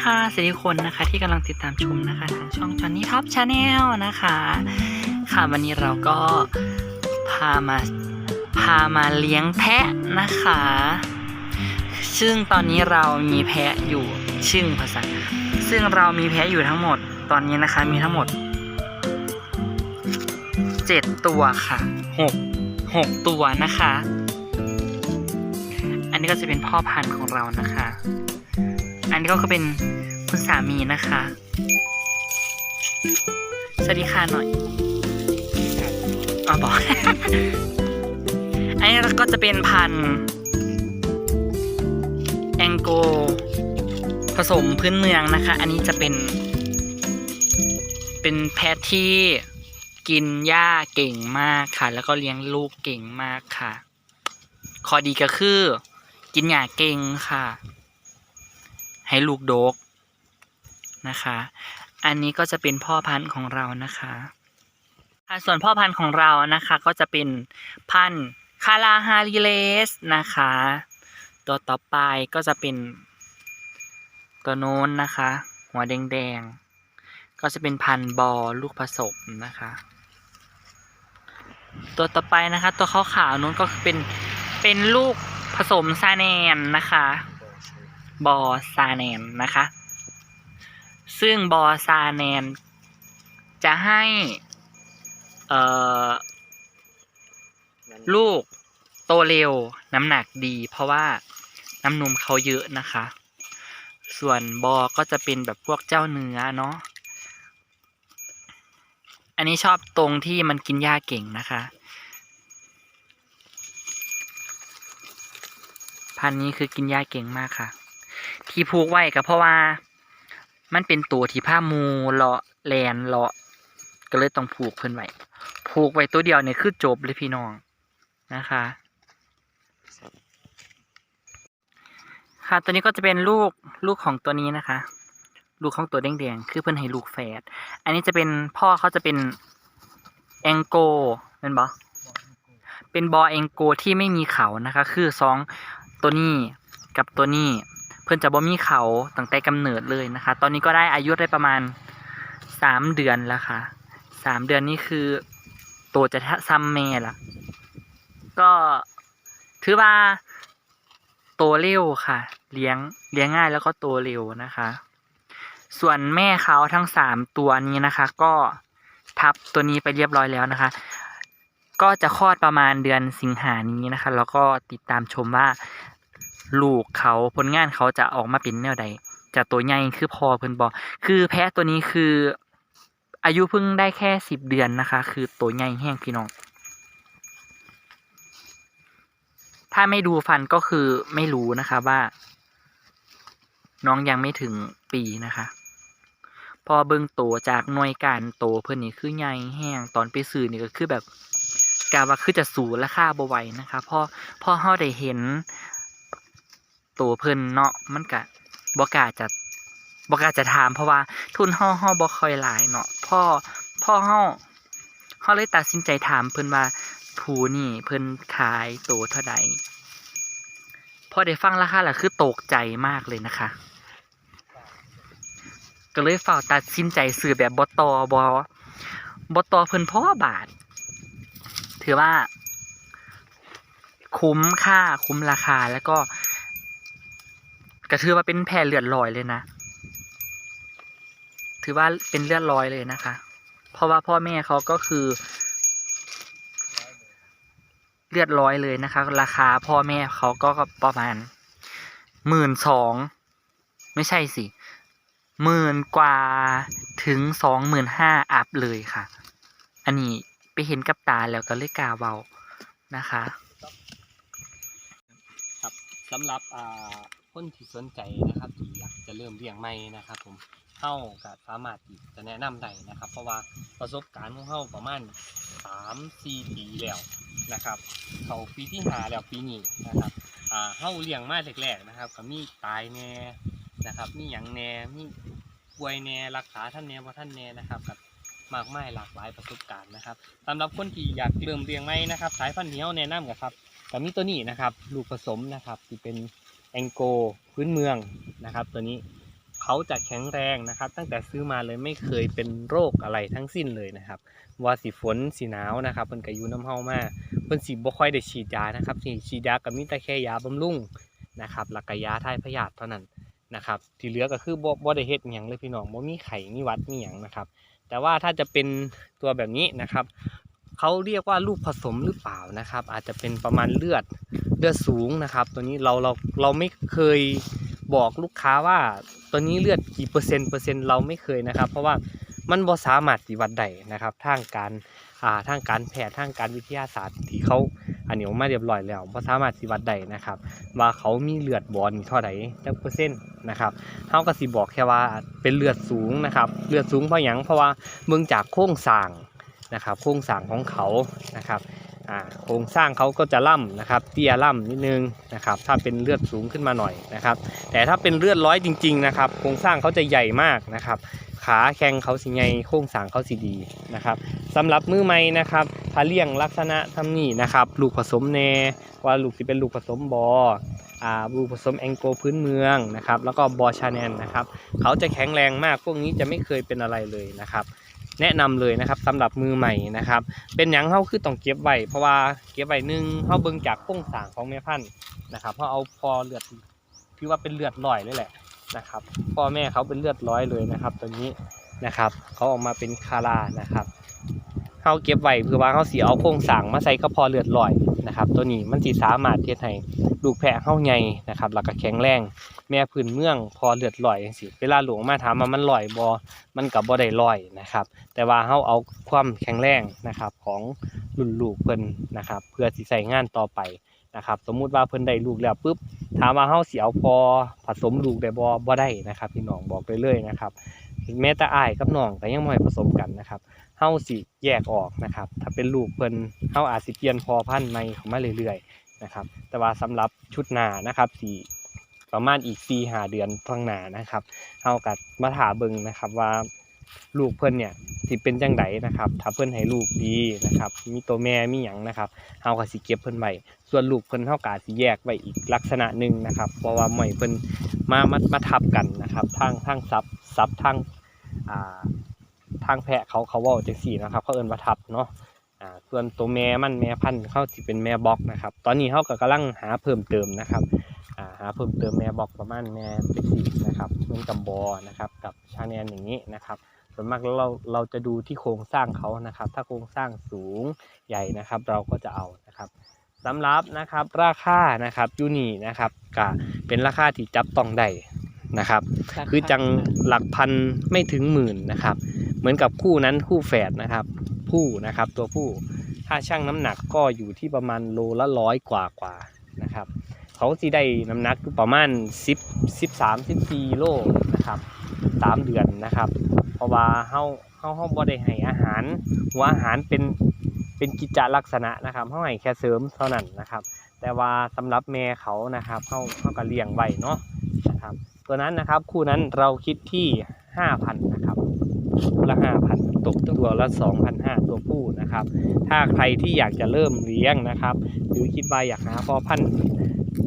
สวัสดีค่ะสวัสดีคนนะคะที่กำลังติดตามชมนะคะทางช่องจ o นนี่ท็อปชาแนลนะคะ ค่ะวันนี้เราก็พามาพามาเลี้ยงแพะนะคะ ซึ่งตอนนี้เรามีแพะอยู่ชื่งภาษา ซึ่งเรามีแพะอยู่ทั้งหมดตอนนี้นะคะมีทั้งหมดเจ็ดตัวค่ะหกหกตัวนะคะ อันนี้ก็จะเป็นพ่อพันธุ์ของเรานะคะ อันนี้ก็คือเป็นคุณสามีนะคะ สวัสดีค่ะหน่อยอ๋อบอก อันนี้ก็จะเป็นพันธุ์แองโกผสมพื้นเมืองนะคะ อันนี้จะเป็น เป็นแพะที่กินหญ้าเก่งมากค่ะ แล้วก็เลี้ยงลูกเก่งมากค่ะข้อดีก็คือ กินหญ้าเก่งค่ะ ให้ลูกโดกนะคะ อันนี้ก็จะเป็นพ่อพันธุ์ของเรานะคะค่ะส่วนพ่อพันธุ์ของเรานะคะก็จะเป็นพันธุ์คาราฮาริเลสนะคะ ตัวต่อไปก็จะเป็นตัวโน้นนะคะ หัวแดงๆ ก็จะเป็นพันธุ์บอลูกผสมนะคะ ตัวต่อไปนะคะ ตัวขาวๆนู้นก็คือเป็นเป็นลูกผสมซาแนนนะคะ บอซาแนนนะคะ ซึ่งบอซาแนนจะให้ลูกโตเร็วน้ำหนักดี เพราะว่าน้ำนมเขาเยอะนะคะ ส่วนบอก็จะเป็นแบบพวกเจ้าเนื้อเนาะอันนี้ชอบตรงที่มันกินหญ้าเก่งนะคะ พันนี้คือกินหญ้าเก่งมากค่ะ ที่ผูกไว้ก็เพราะว่า มันเป็นตัวที่ผ้ามูเลาะแลนเลาะ ก็เลยต้องผูกเพิ่นไว้ผูกไว้ตัวเดียวเนี่ยคือจบเลยพี่น้องนะคะ ค่ะตัวนี้ก็จะเป็นลูกลูกของตัวนี้นะคะ ลูกของตัวแดงๆคือเพิ่นให้ลูกแฝดอันนี้จะเป็นพ่อเขาจะเป็นแองโกเป็นบอเป็นบอแองโกที่ไม่มีเขานะคะ คือสองตัวนี้กับตัวนี้ พื่อนจะบ่มีเขาตั้งแต่กำเนิดเลยนะคะ ตอนนี้ก็ได้อายุได้ประมาณสามเดือนแล้วค่ะสามเดือนนี้คือตัวจะซ้ำแม่ละก็ถือว่าโตเร็วค่ะ เลี้ยงเลี้ยงง่ายแล้วก็โตเร็วนะคะ ส่วนแม่เขาทั้งสามตัวนี้นะคะ ก็ทับตัวนี้ไปเรียบร้อยแล้วนะคะ ก็จะคลอดประมาณเดือนสิงหานี้นะคะ แล้วก็ติดตามชมว่า ลูกเขาผลงานเขาจะออกมาเป็นแนวใดจะตัวใหญ่คือพอเพิ่นบอกคือแพะตัวนี้คือ อายุเพิ่งได้แค่สิบเดือนนะคะ คือตัวใหญ่แห้งพี่น้อง ถ้าไม่ดูฟันก็คือไม่รู้นะคะว่า น้องยังไม่ถึงปีนะคะพอเบิ่งโตจากหน่วยการโตเพิ่นนี่คือใหญ่แห้งตอนไปซื้อนี่ก็คือแบบกาว่าคือจะสูราคาบ่ไหวนะคะพอพอเฮาได้เห็น ตัวเพิ่นเนาะมันกะบ่กล้าจะบ่กล้าจะถาม เพราะว่าทุนเฮาเฮาบ่ค่อยหลายเนาะพ่อพ่อเฮาเฮาเลยตัดสินใจถามเพิ่นว่าผูนี่เพิ่นขายตัวเท่าใดพอได้ฟังราคาแล้วคือตกใจมากเลยนะคะ ก็เลยฝ่าตัดสินใจซื้อแบบบ่ต่อบ่บ่ต่อเพิ่นเพราะว่าบาท ถือว่า คุ้มค่าคุ้มราคาแล้วก็ ก็ถือว่าเป็นแพรเลือดลอยเลยนะ ถือว่าเป็นเลือดลอยเลยนะคะ เพราะว่าพ่อแม่เขาก็คือเลือดร้อยเลยนะคะ ราคาพ่อแม่เขาก็ประมาณหมื่นสองไม่ใช่สิหมื่นกว่าถึงสองหมื่นห้าอัพเลยค่ะ อันนี้ไปเห็นกับตาแล้วก็เลยกาเบานะคะ ครับสำหรับอ่า คนที่สนใจนะครับที่อยากจะเริ่มเลี้ยงใหม่นะครับ ผมเฮาก็สามารถที่จะแนะนำได้นะครับ เพราะว่าประสบการณ์ของเฮาประมาณ3 4ปีแล้วนะครับ เขาปีที่หาแล้วปีนี้นะครับอ่าเฮาเลี้ยงมาแรกๆนะครับก็มีตายแน่นะครับ มีหยังแน่มีป่วยแน่รักษาท่านแน่บ่ท่านแน่นะครับกับมากมายหลากหลายประสบการณ์นะครับสำหรับคนที่อยากเริ่มเลี้ยงใหม่นะครับ สายพันธุ์เหนียวแนะนำกันครับแต่มีตัวนี้นะครับ ลูกผสมนะครับที่เป็น แองโกพื้นเมืองนะครับ ตัวนี้เขาจะแข็งแรงนะครับ ตั้งแต่ซื้อมาเลยไม่เคยเป็นโรคอะไรทั้งสิ้นเลยนะครับ ว่าสีฝนสีหนาวนะครับเพิ่นก็อยู่น้ำเฮามาเพิ่นสิบ่ค่อยได้ฉีดยานะครับสิฉีดยาก็มีแต่แค่ยาบำรุงนะครับแล้วก็ยาถ่ายพยาธิเท่านั้นนะครับ ที่เหลือก็คือบ่บ่ได้เฮ็ดหยังเลยพี่น้องบ่มีไข้มีวัดมีหยังนะครับ แต่ว่าถ้าจะเป็นตัวแบบนี้นะครับ เขาเรียกว่าลูกผสมหรือเปล่านะครับ อาจจะเป็นประมาณเลือดเลือดสูงนะครับ ตัวนี้เราเราเราไม่เคยบอกลูกค้าว่าตัวนี้เลือดกี่เปอร์เซ็นต์เปอร์เซ็นต์เราไม่เคยนะครับ เพราะว่ามันบ่สามารถสิวัดได้นะครับทางการอ่าทางการแพทย์ทางการวิทยาศาสตร์ที่เขาอันนี้ออกมาเรียบร้อยแล้วบ่สามารถสิวัดได้นะครับ ว่าเขามีเลือดบอลเท่าไหร่จักเปอร์เซ็นต์นะครับเฮาก็สิบอกแค่ว่าเป็นเลือดสูงนะครับ เลือดสูงเพราะหยังเพราะว่าเมืองจากโครงสร้าง นะครับโครงสร้างของเขานะครับโครงสร้างเขาก็จะล่ำนะครับเตี้ยล่ำนิดนึงนะครับถ้าเป็นเลือดสูงขึ้นมาหน่อยนะครับแต่ถ้าเป็นเลือดร้อยจริงๆนะครับโครงสร้างเขาจะใหญ่มากนะครับขาแข้งเขาสิไงโครงสร้างเขาสิดีนะครับสำหรับมือใหม่นะครับถ้าเลี้ยงลักษณะทำนี่นะครับลูกผสมแน่ว่าลูกสิเป็นลูกผสมบออ่าลูกผสมแองโกพื้นเมืองนะครับแล้วก็บอชาแนนนะครับเขาจะแข็งแรงมากพวกนี้จะไม่เคยเป็นอะไรเลยนะครับ แนะนำเลยนะครับสำหรับมือใหม่นะครับ เป็นอยังเฮาคือต้องเก็บไว้เพราะว่าเก็บไว้หนึ่งเฮาเบิ่งจากโค้งสางของแม่พันธุ์นะครับเพราะเอาพอเลือดถือว่าเป็นเลือดลอยเลยแหละนะครับพ่อแม่เขาเป็นเลือดร้อยเลยนะครับตัวนี้นะครับเขาออกมาเป็นคารานะครับ เฮาเก็บไว้เพื่อว่าเฮาสิเอาโครงสร้างมาใส่ก็พอเลือดลอยนะครับ ตัวนี้มันสิสามารถเฮ็ดให้ลูกแพะเฮาใหญ่นะครับแล้วก็แข็งแรง แม่พื้นเมืองพอเลือดลอยจังซี่เวลาหลวงมาถามว่ามันลอยบ่มันก็บ่ได้ลอยนะครับ แต่ว่าเฮาเอาความแข็งแรงนะครับของรุ่นลูกเพิ่นนะครับ เพื่อสิใส่งานต่อไปนะครับ สมมุติว่าเพิ่นได้ลูกแล้วปุ๊บถามว่าเฮาสิเอาพอผสมลูกได้บ่บ่ได้นะครับ พี่น้องบอกเลยเลยนะครับ แม้แต่อายกับน้องก็ยังบ่ผสมกันนะครับเฮาสิแยกออกนะครับ ถ้าเป็นลูกเพิ่นเฮาอาจสิเปลี่ยนพอพันธุ์ใหม่เข้ามาเรื่อยๆนะครับ แต่ว่าสำหรับชุดหนานะครับสิประมาณอีก4-5เดือนข้างหน้านะครับเฮาก็มาถาเบิงนะครับว่าลูกเพิ่นเนี่ยสิเป็นจังไดนะครับ ถ้าเพิ่นให้ลูกดีนะครับ มีตัวแม่มีหยังนะครับเฮาก็สิเก็บเพิ่นไว้ส่วนลูกเพิ่นเฮาก็อาสิแยกไว้อีกลักษณะหนึ่งนะครับ เพราะว่าหม่เพิ่นมามามาทับกันนะครับทางทางซับ ซับทางอ่าทางแพะเขาเขาว้าจังซี่นะครับเขาเอิ้นว่าทับเนาะอ่าส่วนตัวแม่มันแม่พันธุ์เขาสิเป็นแม่บล็อกนะครับ ตอนนี้เฮาก็กำลังหาเพิ่มเติมนะครับอ่าหาเพิ่มเติมแม่บล็อกประมาณแม่จังซี่นะครับเหมือนกับบอนะครับกับชาแนนอย่างนี้นะครับส่วนมากเราเราจะดูที่โครงสร้างเขานะครับ ถ้าโครงสร้างสูงใหญ่นะครับ เราก็จะเอานะครับสำหรับนะครับราคานะครับยูนีนะครับก็เป็นราคาที่จับต้องได้ นะครับ คือจังหลักพันไม่ถึงหมื่นนะครับ เหมือนกับคู่นั้นคู่แฝดนะครับ ผู้นะครับตัวผู้ถ้าชั่งน้ำหนักก็อยู่ที่ประมาณโลละร้อยกว่ากว่านะครับ เขาสิได้น้ำหนักอยู่ประมาณ10 13 14โลนะครับสามเดือนนะครับ เพราะว่าเฮาเฮาเฮาบ่ได้ให้อาหารหัวอาหารเป็นเป็นกิจลักษณะนะครับเฮาให้แค่เสริมเท่านั้นนะครับ แต่ว่าสำหรับแม่เขานะครับเฮาเฮาก็เลี้ยงไว้เนาะนะครับ ตัวนั้นนะครับคู่นั้นเราคิดที่ 5,000นะครับคู่ละ5,000ตกตัวละ2,500ตัวผู้นะครับ ถ้าใครที่อยากจะเริ่มเลี้ยงนะครับ หรือคิดว่าอยากหาพ่อพันธุ์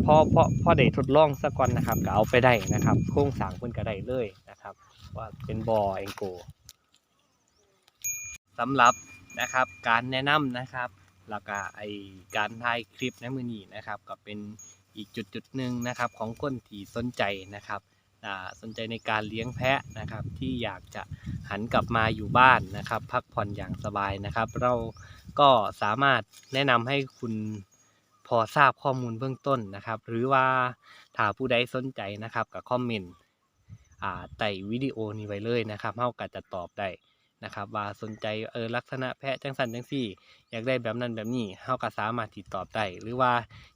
พ่อพ่อพ่อได้ทดลองสักก่อนนะครับก็เอาไปได้นะครับ โครงสร้างเพิ่นก็ได้เลยนะครับ ว่าเป็นบอเองโกสำหรับนะครับการแนะนำนะครับแล้วก็ไอการถ่ายคลิปในมือนี้นะครับ ก็เป็นอีกจุดจุดหนึ่งนะครับ ของคนที่สนใจนะครับ สนใจในการเลี้ยงแพะนะครับที่อยากจะหันกลับมาอยู่บ้านนะครับ พักผ่อนอย่างสบายนะครับ เราก็สามารถแนะนำให้คุณพอทราบข้อมูลเบื้องต้นนะครับ หรือว่าถ้าผู้ใดสนใจนะครับกับคอมเมนต์อ่าใต้วิดีโอนี้ไว้เลยนะครับเฮาก็จะตอบได้นะครับ ว่าสนใจเออลักษณะแพะจังสันจังซี่อยากได้แบบนั้นแบบนี้เฮาก็สามารถติดต่อได้หรือว่า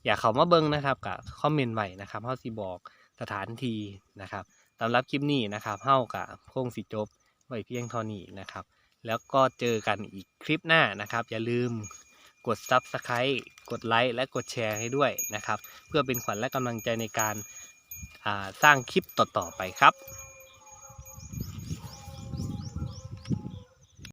อยากเขามาเบิ่งนะครับก็คอมเมนต์ไว้นะครับเฮาสิบอก สถานที่นะครับสำหรับคลิปนี้นะครับเฮาก็คงสิจบไว้เพียงเท่านี้นะครับ แล้วก็เจอกันอีกคลิปหน้านะครับ อย่าลืมกด Subscribe กดไลค์และกดแชร์ให้ด้วยนะครับ เพื่อเป็นขวัญและกำลังใจในการสร้างคลิปต่อๆไปครับ